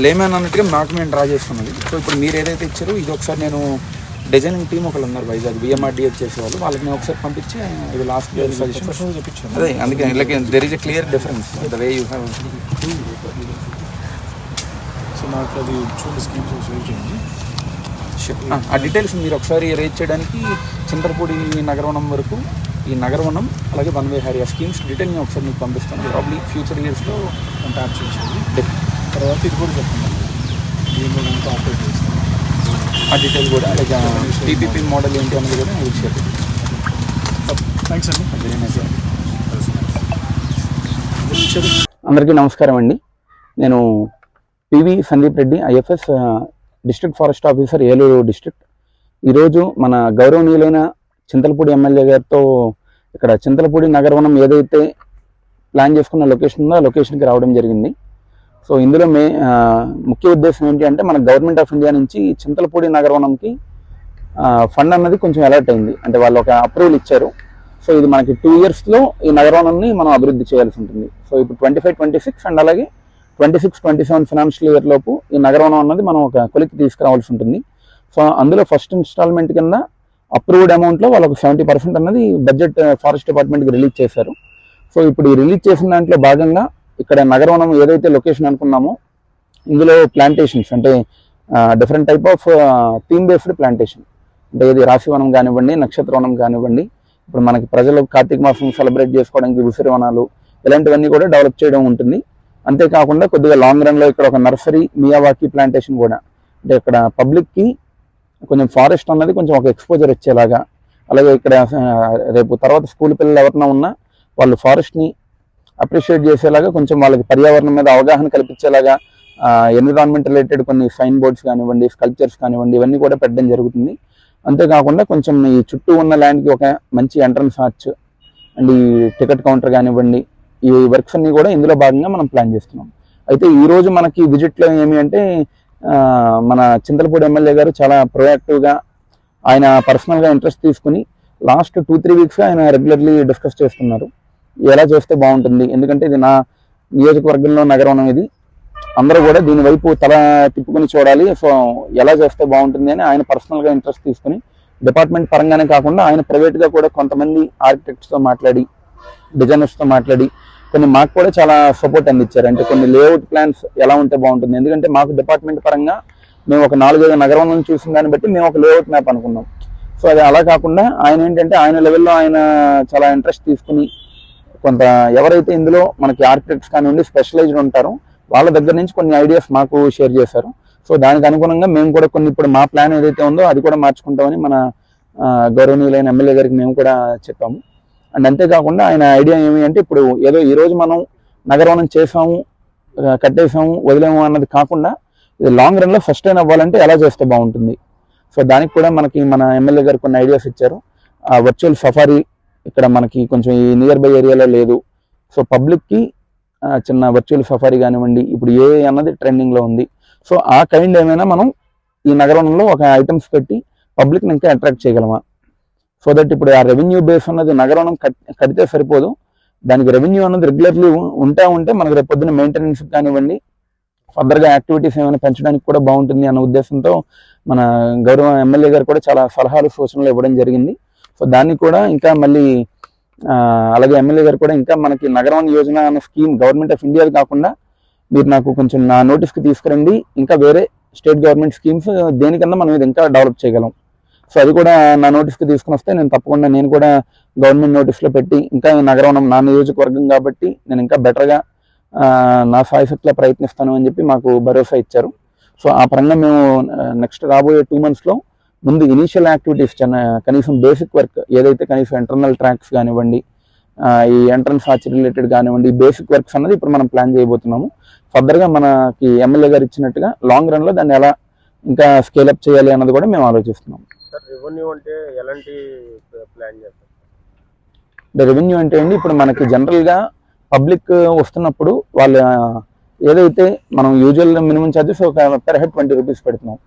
Lemon అన్నట్టుగా మాకు మేము డ్రా చేసుకున్నది సో ఇప్పుడు మీరు ఏదైతే ఇచ్చారో ఇది ఒకసారి నేను డిజైనింగ్ టీం ఒకళ్ళు ఉన్నారు వైజాగ్ బిఎంఆర్డిఎస్ చేసేవాళ్ళు వాళ్ళకి నేను ఒకసారి పంపించి ఇది లాస్ట్ సజెషన్ ప్రొఫెషనల్ చెప్పించాను అదే అందుకే like there is a clear difference the way you have so నాకు అది చూడండి స్కీమ్స్ చేయండి. ఆ డీటెయిల్స్ మీరు ఒకసారి రేట్ చేయడానికి చింతరపూడి నగరవనం వరకు ఈ నగరవనం అలాగే వన్ వే హరియా స్కీమ్స్ డీటెయిల్ నేను ఒకసారి మీకు పంపిస్తాను. ప్రాబ్లీ ఫ్యూచర్ ఇయర్స్లో ట్యాప్ చేసేది తర్వాత ఇది కూడా దీన్ని ఇంకా ఆపరేట్ చేస్తాను ఆ డీటెయిల్ కూడా లైక్ పీపీపీ మోడల్ ఏంటి అనేది కూడా నేను షేర్ థ్యాంక్స్ అండి. వెరీ నైస్ అందరికీ నమస్కారం అండి. నేను PV Sandeep Reddy IFS district forest officer Eluru district ఈరోజు మన గౌరవనీయులైన చింతలపూడి ఎమ్మెల్యే గారితో ఇక్కడ చింతలపూడి నగరవనం ఏదైతే ప్లాన్ చేసుకున్న లొకేషన్ ఉందో ఆ లొకేషన్కి రావడం జరిగింది. సో ఇందులో మే ముఖ్య ఉద్దేశం ఏంటి అంటే మన గవర్నమెంట్ ఆఫ్ ఇండియా నుంచి చింతలపూడి నగరవనంకి ఫండ్ అన్నది కొంచెం అలర్ట్ అయింది. అంటే వాళ్ళు ఒక అప్రూవల్ ఇచ్చారు. సో ఇది మనకి టూ ఇయర్స్లో ఈ నగరవనాన్ని మనం అభివృద్ధి చేయాల్సి ఉంటుంది. సో ఇప్పుడు twenty five twenty six and అలాగే twenty six twenty seven financial year లోపు ఈ నగరవనం అన్నది మనం ఒక కొలికి తీసుకురావాల్సి ఉంటుంది. సో అందులో ఫస్ట్ ఇన్స్టాల్మెంట్ కింద అప్రూవ్డ్ అమౌంట్లో వాళ్ళకు సెవెంటీ పర్సెంట్ అన్నది బడ్జెట్ ఫారెస్ట్ డిపార్ట్మెంట్కి రిలీజ్ చేశారు. సో ఇప్పుడు ఈ రిలీజ్ చేసిన దాంట్లో భాగంగా ఇక్కడ నగరవనం ఏదైతే లొకేషన్ అనుకున్నామో ఇందులో ప్లాంటేషన్స్ అంటే different type of theme based plantation అంటే ఇది రాశివనం కానివ్వండి నక్షత్రవనం కానివ్వండి ఇప్పుడు మనకి ప్రజలు కార్తీక మాసం సెలబ్రేట్ చేసుకోవడానికి ఉసిరి వనాలు ఇలాంటివన్నీ కూడా డెవలప్ చేయడం ఉంటుంది. అంతేకాకుండా కొద్దిగా లాంగ్ రన్లో ఇక్కడ ఒక నర్సరీ మియావాకి ప్లాంటేషన్ కూడా. అంటే ఇక్కడ పబ్లిక్కి కొంచెం ఫారెస్ట్ అన్నది కొంచెం ఒక ఎక్స్పోజర్ వచ్చేలాగా. అలాగే ఇక్కడ రేపు తర్వాత స్కూల్ పిల్లలు ఎవరైనా ఉన్నా వాళ్ళు ఫారెస్ట్ని అప్రిషియేట్ చేసేలాగా కొంచెం వాళ్ళకి పర్యావరణం మీద అవగాహన కల్పించేలాగా ఎన్విరాన్మెంట్ రిలేటెడ్ కొన్ని సైన్ బోర్డ్స్ కానివ్వండి స్కల్ప్చర్స్ కానివ్వండి ఇవన్నీ కూడా పెట్టడం జరుగుతుంది. అంతేకాకుండా కొంచెం ఈ చుట్టూ ఉన్న ల్యాండ్కి ఒక మంచి ఎంట్రన్స్ ఆర్చ్ అండ్ ఈ టికెట్ కౌంటర్ కానివ్వండి ఈ వర్క్స్ అన్నీ కూడా ఇందులో భాగంగా మనం ప్లాన్ చేస్తున్నాం. అయితే ఈరోజు మనకి విజిట్లో ఏమి అంటే మన చింతలపూడి ఎమ్మెల్యే గారు చాలా ప్రొయాక్టివ్గా ఆయన పర్సనల్గా ఇంట్రెస్ట్ తీసుకుని లాస్ట్ టూ త్రీ వీక్స్గా ఆయన రెగ్యులర్లీ డిస్కస్ చేస్తున్నారు. ఎలా చేస్తే బాగుంటుంది? ఎందుకంటే ఇది నా నియోజకవర్గంలో నగరం ఇది అందరూ కూడా దీని వైపు తల తిప్పుకుని చూడాలి. సో ఎలా చేస్తే బాగుంటుంది అని ఆయన పర్సనల్గా ఇంట్రెస్ట్ తీసుకుని డిపార్ట్మెంట్ పరంగానే కాకుండా ఆయన ప్రైవేట్గా కూడా కొంతమంది ఆర్కిటెక్ట్స్తో మాట్లాడి డిజైనర్స్తో మాట్లాడి కొన్ని మాకు కూడా చాలా సపోర్ట్ అందించారు. అంటే కొన్ని లేఅవుట్ ప్లాన్స్ ఎలా ఉంటే బాగుంటుంది. ఎందుకంటే మాకు డిపార్ట్మెంట్ పరంగా మేము ఒక నాలుగైదు నగరం నుంచి చూసిన దాన్ని బట్టి మేము ఒక లేఅవుట్ మ్యాప్ అనుకున్నాం. సో అది అలా కాకుండా ఆయన ఏంటంటే ఆయన లెవెల్లో ఆయన చాలా ఇంట్రెస్ట్ తీసుకుని కొంత ఎవరైతే ఇందులో మనకి ఆర్కిటెక్ట్స్ కానివ్వండి స్పెషలైజ్డ్ ఉంటారో వాళ్ళ దగ్గర నుంచి కొన్ని ఐడియాస్ మాకు షేర్ చేశారు. సో దానికి అనుగుణంగా మేము కూడా కొన్ని ఇప్పుడు మా ప్లాన్ ఏదైతే ఉందో అది కూడా మార్చుకుంటామని మన గౌరవనీయులైన ఎమ్మెల్యే గారికి మేము కూడా చెప్పాము. అండ్ అంతేకాకుండా ఆయన ఐడియా ఏమి అంటే ఇప్పుడు ఏదో ఈరోజు మనం నగరవనం చేసాము కట్టేసాము వదిలేము అన్నది కాకుండా ఇది లాంగ్ రన్లో ఫస్ట్ టైం అవ్వాలంటే ఎలా చేస్తే బాగుంటుంది? సో దానికి కూడా మనకి మన ఎమ్మెల్యే గారు కొన్ని ఐడియాస్ ఇచ్చారు. ఆ వర్చువల్ సఫారీ ఇక్కడ మనకి కొంచెం ఈ నియర్ బై ఏరియాలో లేదు. సో పబ్లిక్కి చిన్న వర్చువల్ సఫారీ కానివ్వండి ఇప్పుడు ఏ అన్నది ట్రెండింగ్లో ఉంది. సో ఆ కైండ్ ఏమైనా మనం ఈ నగరంలో ఒక ఐటమ్స్ పెట్టి పబ్లిక్ని ఇంకా అట్రాక్ట్ చేయగలమా? సో దట్ ఇప్పుడు ఆ రెవెన్యూ బేస్ అన్నది నగరం కట్- కడితే సరిపోదు. దానికి రెవెన్యూ అన్నది రెగ్యులర్లీ ఉంటా ఉంటే మనకి రేపు పొద్దున మెయింటెనెన్స్ కానివ్వండి ఫర్దర్గా యాక్టివిటీస్ ఏమైనా పెంచడానికి కూడా బాగుంటుంది అన్న ఉద్దేశంతో మన గౌరవ ఎమ్మెల్యే గారు కూడా చాలా సలహాలు సూచనలు ఇవ్వడం జరిగింది. సో దాన్ని కూడా ఇంకా మళ్ళీ అలాగే ఎమ్మెల్యే గారు కూడా ఇంకా మనకి నగరం యోజన అనే స్కీమ్ గవర్నమెంట్ ఆఫ్ ఇండియా కాకుండా మీరు నాకు కొంచెం నా నోటీస్కి తీసుకురండి. ఇంకా వేరే స్టేట్ గవర్నమెంట్ స్కీమ్స్ దేనికన్నా మనం ఇది ఇంకా డెవలప్ చేయగలం. సో అది కూడా నా నోటీస్కి తీసుకుని వస్తే నేను తప్పకుండా నేను కూడా గవర్నమెంట్ నోటీస్లో పెట్టి ఇంకా నగరం నా నియోజకవర్గం కాబట్టి నేను ఇంకా బెటర్గా నా సాయశక్తిలో ప్రయత్నిస్తాను అని చెప్పి మాకు భరోసా ఇచ్చారు. సో ఆ పరంగా మేము నెక్స్ట్ రాబోయే టూ మంత్స్లో ముందు ఇనీషియల్ యాక్టివిటీస్ కనీసం బేసిక్ వర్క్ ఏదైతే కనీసం ఇంటర్నల్ ట్రాక్స్ కానివ్వండి ఈ ఎంట్రన్స్ ఆర్చ్ రిలేటెడ్ కానివ్వండి బేసిక్ వర్క్స్ అన్నది ఇప్పుడు మనం ప్లాన్ చేయబోతున్నాము. ఫర్దర్గా మనకి ఎమ్మెల్యే గారు ఇచ్చినట్టుగా లాంగ్ రన్లో దాన్ని ఎలా ఇంకా స్కేలప్ చేయాలి అన్నది కూడా మేము ఆలోచిస్తున్నాం సార్ రెవెన్యూ అంటే ఎలాంటి ప్లాన్ చేస్తారు? అంటే రెవెన్యూ అంటే అండి ఇప్పుడు మనకి జనరల్గా పబ్లిక్ వస్తున్నప్పుడు వాళ్ళ ఏదైతే మనం యూజువల్ మినిమం ఛార్జెస్ ఒక పెర్ హెడ్ ట్వంటీ రూపీస్ పెడుతున్నాం.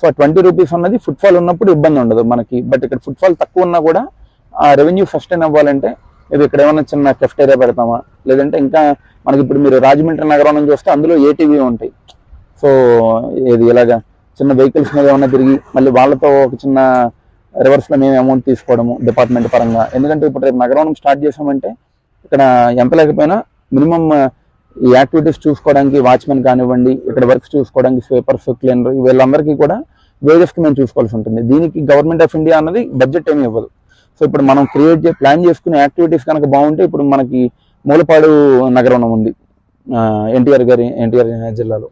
సో ట్వంటీ రూపీస్ ఉన్నది ఫుట్ఫాల్ ఉన్నప్పుడు ఇబ్బంది ఉండదు మనకి. బట్ ఇక్కడ ఫుట్ఫాల్ తక్కువ ఉన్నా కూడా ఆ రెవెన్యూ ఫస్ట్ అయిన అవ్వాలంటే ఇది ఇక్కడ ఏమైనా చిన్న కెఫ్టేరియా పెడతామా? లేదంటే ఇంకా మనకి ఇప్పుడు మీరు రాజమండ్రి నగరం నుంచి వస్తే అందులో ఏటీవీ ఉంటాయి. సో ఇది ఇలాగా చిన్న వెహికల్స్ మీద ఏమైనా తిరిగి మళ్ళీ వాళ్ళతో ఒక చిన్న రివర్స్లో మేము అమౌంట్ తీసుకోవడము డిపార్ట్మెంట్ పరంగా. ఎందుకంటే ఇప్పుడు రేపు నగరం స్టార్ట్ చేసామంటే ఇక్కడ ఎంత లేకపోయినా మినిమం ఈ యాక్టివిటీస్ చూసుకోవడానికి వాచ్మెన్ కానివ్వండి ఇక్కడ వర్క్స్ చూసుకోవడానికి స్వీపర్స్ క్లీనర్ వీళ్ళందరికీ కూడా వేజెస్కి మేము చూసుకోవాల్సి ఉంటుంది. దీనికి గవర్నమెంట్ ఆఫ్ ఇండియా అన్నది బడ్జెట్ ఏమి ఇవ్వదు. సో ఇప్పుడు మనం క్రియేట్ చే ప్లాన్ చేసుకునే యాక్టివిటీస్ కనుక బాగుంటే ఇప్పుడు మనకి మూలపాడు నగరం ఉంది. ఎన్టీఆర్ గారి ఎన్టీఆర్ జిల్లాలో.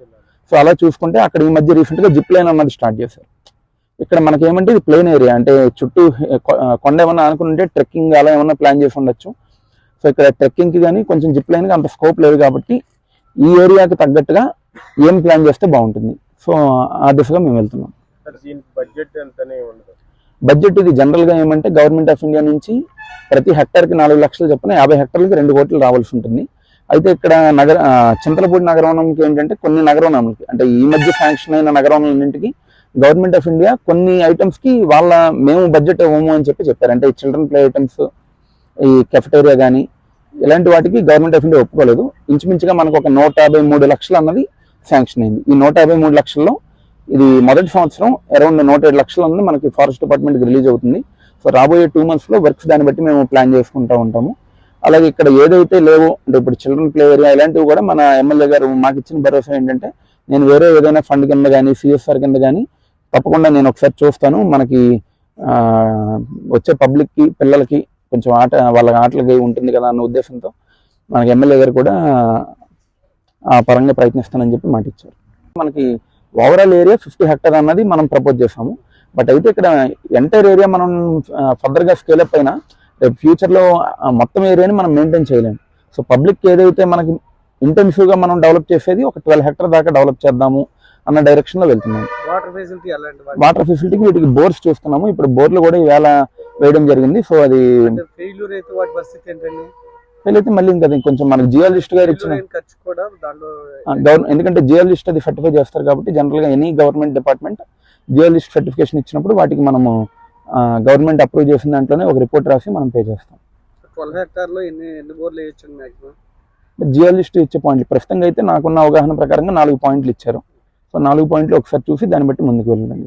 సో అలా చూసుకుంటే అక్కడ ఈ మధ్య రీసెంట్గా జిప్ లైన్ అన్నది స్టార్ట్ చేశారు. ఇక్కడ మనకి ఏమంటే ఇది ప్లేన్ ఏరియా అంటే చుట్టూ కొ- కొండ ఏమన్నా అనుకుంటే ట్రెక్కింగ్ అలా ఏమన్నా ప్లాన్ చేసి ఉండొచ్చు. సో ఇక్కడ ట్రెక్కింగ్కి కానీ కొంచెం జిప్ లైన్కి అంత స్కోప్ లేదు కాబట్టి ఈ ఏరియాకి తగ్గట్టుగా ఏం ప్లాన్ చేస్తే బాగుంటుంది. సో ఆ దిశగా మేము వెళ్తున్నాం. బడ్జెట్ ఇది జనరల్గా ఏమంటే గవర్నమెంట్ ఆఫ్ ఇండియా నుంచి ప్రతి హెక్టార్కి నాలుగు లక్షలు చొప్పున యాభై హెక్టార్లకి రెండు కోట్లు రావాల్సి ఉంటుంది. అయితే ఇక్కడ నగర చింతలపూడి నగరవనంకి ఏంటంటే కొన్ని నగరవనాలకి అంటే ఈ మధ్య శాంక్షన్ అయిన నగరవనాలన్నింటికి గవర్నమెంట్ ఆఫ్ ఇండియా కొన్ని ఐటమ్స్కి వాళ్ళ మేము బడ్జెట్ ఇవ్వము అని చెప్పి చెప్పారు. అంటే ఈ చిల్డ్రన్ ప్లే ఐటమ్స్ ఈ కెఫెటేరియా కానీ ఇలాంటి వాటికి గవర్నమెంట్ ఆఫ్ ఇండియా ఒప్పుకోలేదు. ఇంచుమించుగా మనకు ఒక నూట యాభై మూడు లక్షలు అన్నది శాంక్షన్ అయింది. ఈ నూట యాభై మూడు లక్షల్లో ఇది మొదటి సంవత్సరం అరౌండ్ నూట ఏడు లక్షలు అన్నది మనకి ఫారెస్ట్ డిపార్ట్మెంట్కి రిలీజ్ అవుతుంది. సో రాబోయే టూ మంత్స్లో వర్క్స్ దాన్ని బట్టి మేము ప్లాన్ చేసుకుంటూ ఉంటాము. అలాగే ఇక్కడ ఏదైతే లేవో అంటే ఇప్పుడు చిల్డ్రన్ ప్లే ఏరియా ఇలాంటివి కూడా మన ఎమ్మెల్యే గారు మాకు ఇచ్చిన భరోసా ఏంటంటే నేను వేరే ఏదైనా ఫండ్ కింద కానీ సిఎస్ఆర్ కింద కానీ తప్పకుండా నేను ఒకసారి చూస్తాను. మనకి వచ్చే పబ్లిక్కి పిల్లలకి కొంచెం ఆట వాళ్ళ ఆటలకి ఉంటుంది కదా అన్న ఉద్దేశంతో మనకి ఎమ్మెల్యే గారు కూడా ఆ పరంగా ప్రయత్నిస్తానని చెప్పి మాట ఇచ్చారు. మనకి ఓవరాల్ ఏరియా ఫిఫ్టీ హెక్టర్ అన్నది మనం ప్రపోజ్ చేసాము బట్ అయితే ఇక్కడ ఎంటైర్ ఏరియా మనం ఫర్దర్గా స్కేలప్ అయినా రేపు ఫ్యూచర్లో మొత్తం ఏరియాని మనం మెయింటైన్ చేయలేము. సో పబ్లిక్ ఏదైతే మనకి ఇంటెన్సివ్గా మనం డెవలప్ చేసేది ఒక ట్వెల్వ్ హెక్టర్ దాకా డెవలప్ చేద్దాము అన్న డైరెక్షన్లో వెళ్తున్నాం వాటర్ ఫెసిలిటీ వీటికి బోర్స్ చూస్తున్నాము. ఇప్పుడు బోర్లు కూడా ఈవేళ వేయడం జరిగింది. సో అది ఫెయిల్యూర్ అయితే వాటి పరిస్థితి ఏంటండి? మళ్ళీ ఇంకా కొంచెం మనకి జియాలజిస్ట్ గారు ఇచ్చిన ఎందుకంటే జియాలజిస్ట్ అది సర్టిఫై చేస్తారు కాబట్టి జనరల్గా any government department geologist certification ఇచ్చినప్పుడు వాటికి మనము గవర్నమెంట్ అప్రూవ్ చేసిన దాంట్లోనే ఒక రిపోర్ట్ రాసి మనం పే చేస్తాం. జియాలజిస్ట్ ఇచ్చే పాయింట్లు ప్రస్తుతంగా అయితే నాకున్న అవగాహన ప్రకారంగా నాలుగు పాయింట్లు ఇచ్చారు. సో నాలుగు పాయింట్లు ఒకసారి చూసి దాన్ని బట్టి ముందుకు వెళ్ళడం.